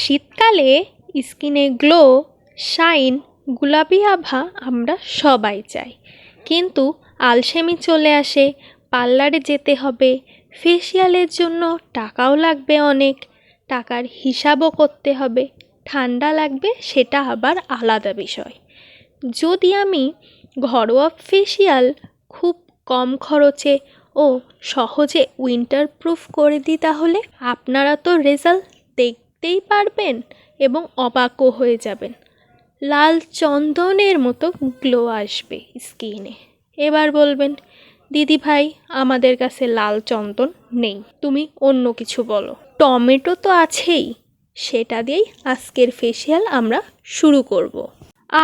শীতকালে স্কিনে glow, shine, গোলাপি আভা আমরা সবাই চাই। কিন্তু আলসেমি চলে আসে, পার্লারে যেতে হবে, ফেসিয়ালের জন্য টাকাও লাগবে অনেক, টাকার হিসাবও করতে হবে, ঠান্ডা লাগবে সেটা আবার আলাদা বিষয়। যদি আমি ঘরোয়া ফেসিয়াল খুব কম খরচে ও সহজে উইন্টার প্রুফ করে দিই তাহলে, আপনারা তো রেজাল্ট দেখতেই পারবেন এবং অবাকও হয়ে যাবেন। লাল চন্দনের মতো গ্লো আসবে স্কিনে এবার বলবেন, দিদি ভাই, আমাদের কাছে লাল চন্দন নেই। তুমি অন্য কিছু বলো। টমেটো তো আছেই। সেটা দিয়েই আজকের ফেসিয়াল আমরা শুরু করব।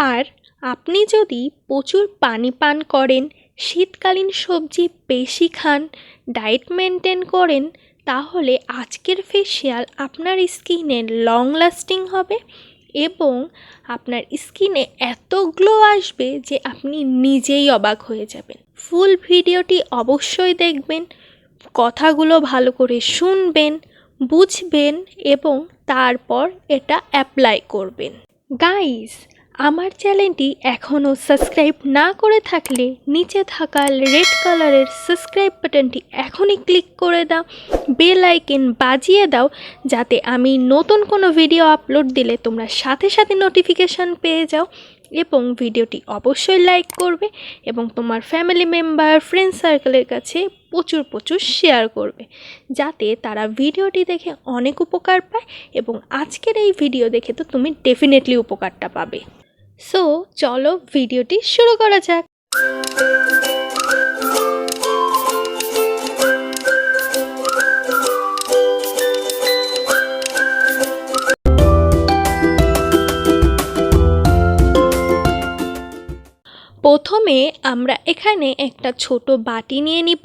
আর আপনি যদি প্রচুর পানি পান করেন, শীতকালীন সবজি বেশি খান ডায়েট মেনটেন করেন তাহলে আজকের ফেসিয়াল আপনার স্কিনে লং লাস্টিং হবে এবং আপনার স্কিনে এত গ্লো আসবে যে আপনি নিজেই অবাক হয়ে যাবেন। ফুল ভিডিওটি অবশ্যই দেখবেন, কথাগুলো ভালো করে শুনবেন, বুঝবেন এবং তারপর এটা অ্যাপ্লাই করবেন। গাইস আমার চ্যানেলটি এখনও সাবস্ক্রাইব না করে থাকলে নিচে থাকা রেড কালারের সাবস্ক্রাইব বাটনটি এখনই ক্লিক করে দাও, বেল আইকন বাজিয়ে দাও, যাতে আমি নতুন কোনো ভিডিও আপলোড দিলে তোমরা সাথে সাথে নোটিফিকেশান পেয়ে যাও এবং ভিডিওটি অবশ্যই লাইক করবে এবং তোমার ফ্যামিলি মেম্বার ফ্রেন্ড সার্কেলের কাছে প্রচুর প্রচুর শেয়ার করবে, যাতে তারা ভিডিওটি দেখে অনেক উপকার পায় এবং আজকের এই ভিডিও দেখে তো তুমি ডেফিনেটলি উপকারটা পাবে। সো চলো ভিডিওটি শুরু করা যাক। প্রথমে আমরা এখানে একটা ছোট বাটি নিয়ে নিব।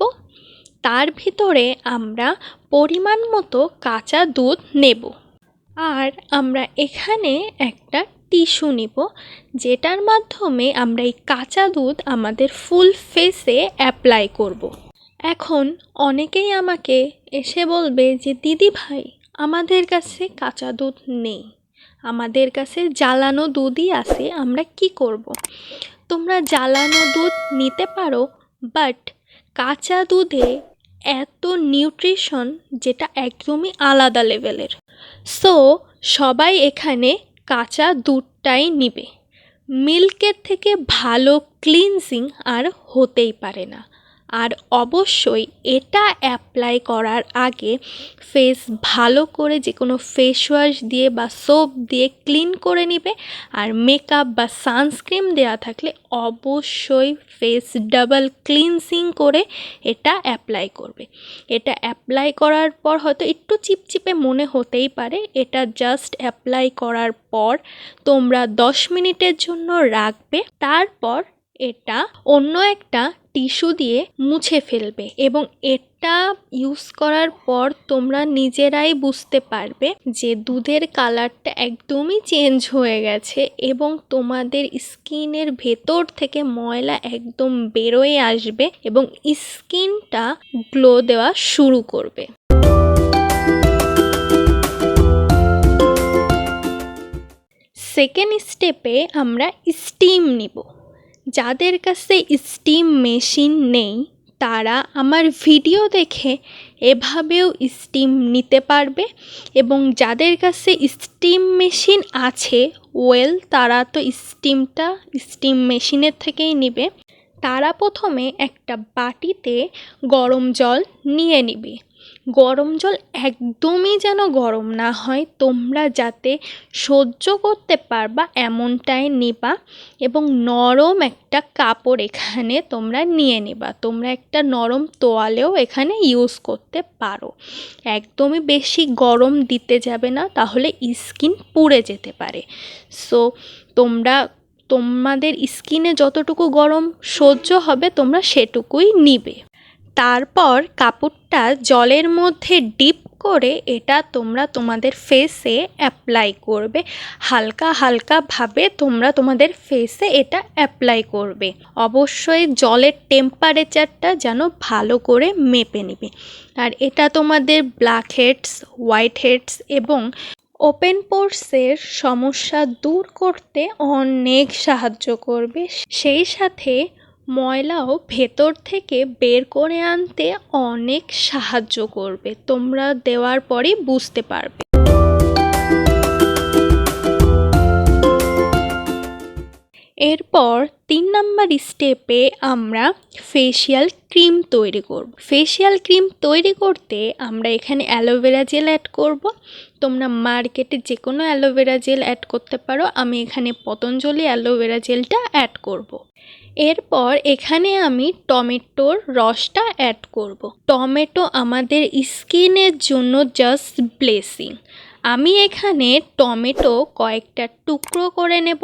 তার ভিতরে আমরা পরিমাণ মতো কাঁচা দুধ নেব। আর আমরা এখানে একটা টিস্যু নিব, যেটার মাধ্যমে আমরা এই কাঁচা দুধ আমাদের ফুল ফেসে অ্যাপ্লাই করব। এখন অনেকেই আমাকে এসে বলবে যে, দিদি ভাই, আমাদের কাছে কাঁচা দুধ নেই আমাদের কাছে জ্বালানো দুধই আছে, আমরা কি করব। তোমরা জ্বালানো দুধ নিতে পারো, বাট কাঁচা দুধে এত নিউট্রিশন যেটা একদমই আলাদা লেভেলের সো, সবাই এখানে কাঁচা দুধটাই নিবে। মিল্কের থেকে ভালো ক্লিনজিং আর হতেই পারে না। আর অবশ্যই এটা অ্যাপ্লাই করার আগে ফেস ভালো করে যে কোনো ফেস ওয়াশ দিয়ে বা সোপ দিয়ে ক্লিন করে নিবে। আর মেকআপ বা সানস্ক্রিন দেওয়া থাকলে অবশ্যই ফেস ডাবল ক্লিনজিং করে এটা অ্যাপ্লাই করবে। এটা অ্যাপ্লাই করার পর হয়তো একটু চিপচিপে মনে হতেই পারে, এটা জাস্ট অ্যাপ্লাই করার পর তোমরা দশ মিনিটের জন্য রাখবে। তারপর এটা অন্য একটা টিস্যু দিয়ে মুছে ফেলবে এবং এটা ইউজ করার পর তোমরা নিজেরাই বুঝতে পারবে যে দুধের কালারটা একদমই চেঞ্জ হয়ে গেছে এবং তোমাদের স্কিনের ভেতর থেকে ময়লা একদম বেরোয় আসবে এবং স্কিনটা গ্লো দেওয়া শুরু করবে। সেকেন্ড স্টেপে আমরা স্টিম নিব। যাদের কাছে স্টিম মেশিন নেই, তারা আমার ভিডিও দেখে এভাবেও স্টিম নিতে পারবে এবং যাদের কাছে স্টিম মেশিন আছে ওয়েল তারা তো স্টিমটা স্টিম মেশিনের থেকেই নেবে। তারা প্রথমে একটা বাটিতে গরম জল নিয়ে নিবে। গরম জল একদমই যেন গরম না হয়, তোমরা যাতে সহ্য করতে পারবা এমনটাই নেবা এবং নরম একটা কাপড় এখানে তোমরা নিয়ে নেবা। তোমরা একটা নরম তোয়ালেও এখানে ইউজ করতে পারো। একদমই বেশি গরম দিতে যাবে না, তাহলে স্কিন পুড়ে যেতে পারে। সো তোমরা, তোমাদের স্কিনে যতটুকু গরম সহ্য হবে, তোমরা সেটুকুই নিবে। তারপর কাপড়টা জলের মধ্যে ডিপ করে এটা তোমরা তোমাদের ফেসে অ্যাপ্লাই করবে। হালকা হালকাভাবে তোমরা তোমাদের ফেসে এটা অ্যাপ্লাই করবে। অবশ্যই জলের টেম্পারেচারটা যেন ভালো করে মেপে নেবে। আর এটা তোমাদের ব্ল্যাক হেডস হোয়াইট হেডস এবং ওপেন পোর্সের সমস্যা দূর করতে অনেক সাহায্য করবে। সেই সাথে ময়লাও ভেতর থেকে বের করে আনতে অনেক সাহায্য করবে। তোমরা দেওয়ার পরেই বুঝতে পারবে। এরপর তিন নাম্বার স্টেপে আমরা ফেসিয়াল ক্রিম তৈরি করব। ফেসিয়াল ক্রিম তৈরি করতে আমরা এখানে অ্যালোভেরা জেল অ্যাড করব। তোমরা মার্কেটে যে কোনো অ্যালোভেরা জেল অ্যাড করতে পারো। আমি এখানে পতঞ্জলি অ্যালোভেরা জেলটা অ্যাড করব। এরপর এখানে আমি টমেটোর রসটা অ্যাড করব। টমেটো আমাদের স্কিনের জন্য জাস্ট ব্লেসিং আমি এখানে টমেটো কয়েকটা টুকরো করে নেব।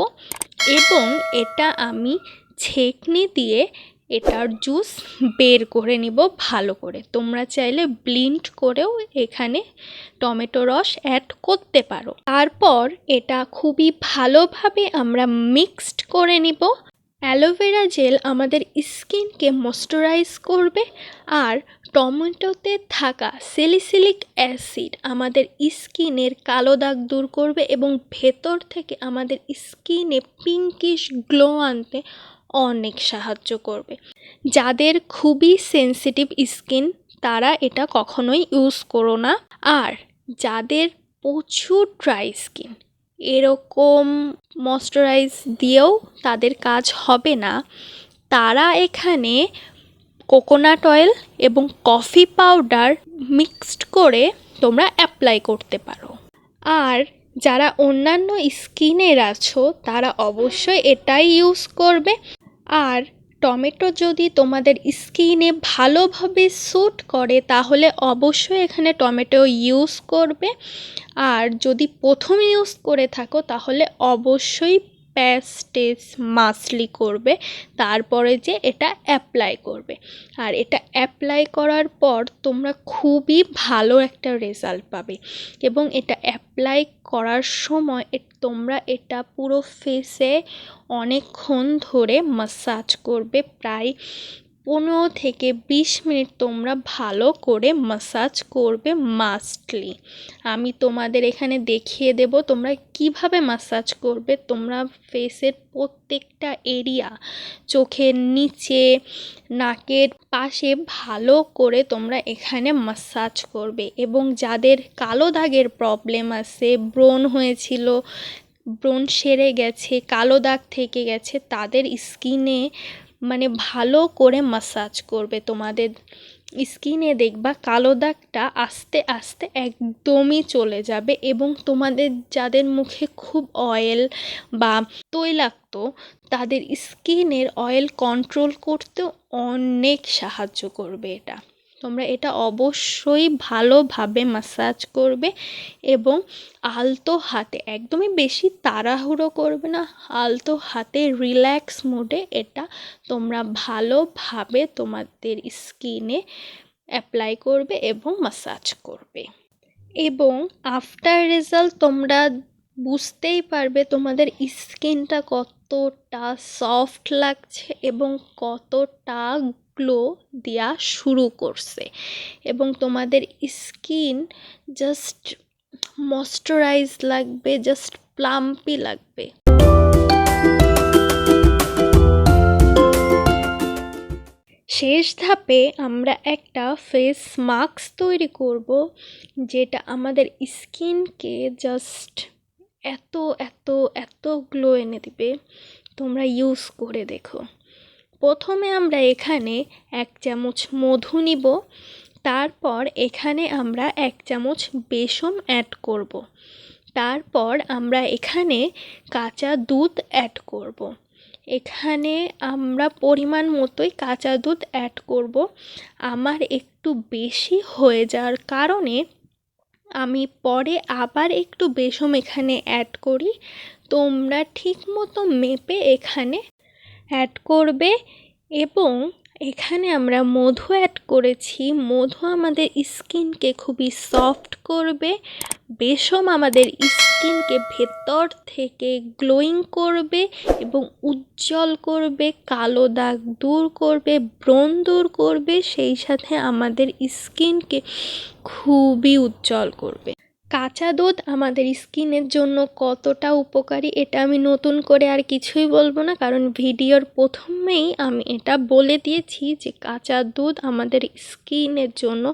এবং এটা আমি ছেঁকনি দিয়ে এটার জুস বের করে নিব ভালো করে। তোমরা চাইলে ব্লিন্ড করেও এখানে টমেটো রস অ্যাড করতে পারো। তারপর এটা খুবই ভালোভাবে আমরা মিক্সড করে নিব। অ্যালোভেরা জেল আমাদের স্কিনকে ময়শ্চারাইজ করবে আর টমেটোতে থাকা স্যালিসিলিক অ্যাসিড আমাদের স্কিনের কালো দাগ দূর করবে এবং ভেতর থেকে আমাদের স্কিনে পিঙ্কিশ গ্লো আনতে অনেক সাহায্য করবে। যাদের খুবই সেন্সিটিভ স্কিন, তারা এটা কখনোই ইউজ করো না। আর যাদের প্রচুর ড্রাই স্কিন, এরকম ময়শ্চারাইজ দিয়েও তাদের কাজ হবে না। তারা এখানে কোকোনাট অয়েল এবং কফি পাউডার মিক্সড করে তোমরা অ্যাপ্লাই করতে পারো। আর যারা অন্যান্য স্কিনের আছো, তারা অবশ্যই এটাই ইউজ করবে। আর টমেটো যদি তোমাদের স্কিনে ভালোভাবে স্যুট করে, তাহলে অবশ্যই এখানে টমেটো ইউজ করবে। আর যদি প্রথম ইউজ করে থাকো, তাহলে অবশ্যই প্যাস্টেজ মাসলি করবে, তারপরে যে এটা অ্যাপ্লাই করবে। আর এটা অ্যাপ্লাই করার পর তোমরা খুবই ভালো একটা রেজাল্ট পাবে। এবং এটা অ্যাপ্লাই করার সময় তোমরা এটা পুরো ফেসে অনেকক্ষণ ধরে মাসাজ করবে, প্রায় পনেরো থেকে বিশ মিনিট তোমরা ভালো করে মাসাজ করবে মাস্টলি আমি তোমাদের এখানে দেখিয়ে দেব তোমরা কীভাবে মাসাজ করবে। তোমরা ফেসের প্রত্যেকটা এরিয়া চোখের নিচে, নাকের পাশে ভালো করে তোমরা এখানে মাসাজ করবে। এবং যাদের কালো দাগের প্রবলেম আছে, ব্রণ হয়েছিল, ব্রণ সেরে গেছে, কালো দাগ থেকে গেছে, তাদের স্কিনে মানে ভালো করে মাসাজ করবে তোমাদের স্কিনে দেখবা কালো দাগটা আস্তে আস্তে একদমই চলে যাবে এবং তোমাদের যাদের মুখে খুব অয়েল বা তৈলাক্ত তাদের স্কিনের অয়েল কন্ট্রোল করতেও অনেক সাহায্য করবে এটা। তোমরা এটা অবশ্যই ভালোভাবে মাসাজ করবে এবং আলতো হাতে, একদমই বেশি তাড়াহুড়ো করবে না, আলতো হাতে রিল্যাক্স মোডে এটা তোমরা ভালোভাবে তোমাদের স্কিনে অ্যাপ্লাই করবে এবং মাসাজ করবে। এবং আফটার রেজাল্ট তোমরা বুঝতেই পারবে তোমাদের স্কিনটা কতটা সফট লাগছে এবং কতটা গ্লো দেওয়া শুরু করছে এবং তোমাদের স্কিন জাস্ট ময়শ্চারাইজ লাগবে জাস্ট প্লাম্পি লাগবে। শেষ ধাপে আমরা একটা ফেস মাস্ক তৈরি করব, যেটা আমাদের স্কিনকে জাস্ট এত এত এত গ্লো এনে দিবে। তোমরা ইউজ করে দেখো। প্রথমে আমরা এখানে এক চামচ মধু নিব, তারপর এখানে আমরা এক চামচ বেসন অ্যাড করব। তারপর আমরা এখানে কাঁচা দুধ অ্যাড করব। এখানে আমরা পরিমাণ মতোই কাঁচা দুধ অ্যাড করব, আমার একটু বেশি হয়ে যাওয়ার কারণে আমি পরে আবার একটু বেসম এখানে অ্যাড করি, তোমরা ঠিক মতো মেপে এখানে অ্যাড করবে এবং এখানে আমরা মধু অ্যাড করেছি। মধু আমাদের স্কিনকে খুবই সফট করবে, বেসম আমাদের স্কিনকে ভেতর থেকে গ্লোয়িং করবে এবং উজ্জ্বল করবে, কালো দাগ দূর করবে, ব্রণ দূর করবে, সেই সাথে আমাদের স্কিনকে খুবই উজ্জ্বল করবে। কাঁচা দুধ আমাদের স্কিনের জন্য কতটা উপকারী এটা আমি নতুন করে আর কিছুই বলব না, কারণ ভিডিওর প্রথমেই আমি এটা বলে দিয়েছি যে কাঁচা দুধ আমাদের স্কিনের জন্য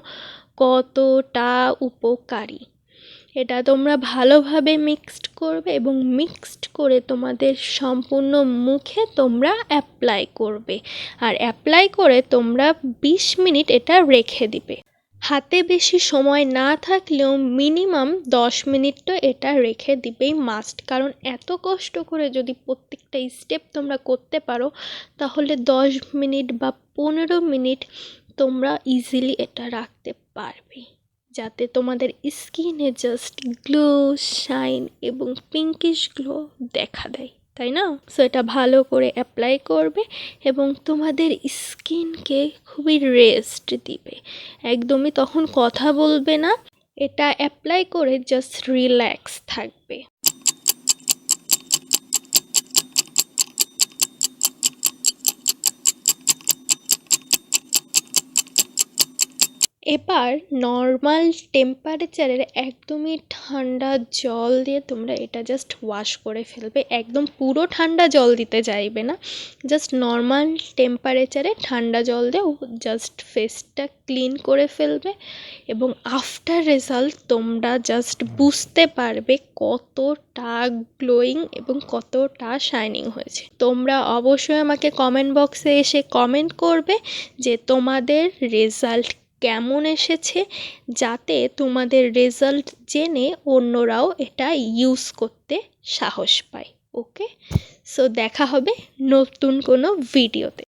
কতটা উপকারী। এটা তোমরা ভালোভাবে মিক্সড করবে এবং মিক্সড করে তোমাদের সম্পূর্ণ মুখে তোমরা অ্যাপ্লাই করবে। আর অ্যাপ্লাই করে তোমরা বিশ মিনিট এটা রেখে দিবে। হাতে বেশি সময় না থাকলেও মিনিমাম দশ মিনিট তো এটা রেখে দিবেই মাস্ট কারণ এত কষ্ট করে যদি প্রত্যেকটা স্টেপ তোমরা করতে পারো, তাহলে দশ মিনিট বা পনেরো মিনিট তোমরা ইজিলি এটা রাখতে পারবে। যাতে তোমাদের স্কিনে জাস্ট গ্লো শাইন এবং পিঙ্কিশ গ্লো দেখা দেয়। তাই না? সো এটা ভালো করে অ্যাপ্লাই করবে এবং তোমাদের স্কিনকে খুবই রেস্ট দিবে। একদমই তখন কথা বলবে না। এটা অ্যাপ্লাই করে জাস্ট রিল্যাক্স থাকবে। এবার নর্মাল টেম্পারেচারের একদমই ঠান্ডা জল দিয়ে তোমরা এটা জাস্ট ওয়াশ করে ফেলবে। একদম পুরো ঠান্ডা জল দিতে চাইবে না। জাস্ট নর্মাল টেম্পারেচারে ঠান্ডা জল দিয়ে জাস্ট ফেসটা ক্লিন করে ফেলবে এবং আফটার রেজাল্ট তোমরা জাস্ট বুঝতে পারবে কতটা গ্লোয়িং এবং কতটা শাইনিং হয়েছে। তোমরা অবশ্যই আমাকে কমেন্ট বক্সে এসে কমেন্ট করবে যে তোমাদের রেজাল্ট কেমন এসেছে যাতে তোমাদের রেজাল্ট জেনে অন্যরাও এটা ইউজ করতে সাহস পায় ওকে সো দেখা হবে নতুন কোনো ভিডিওতে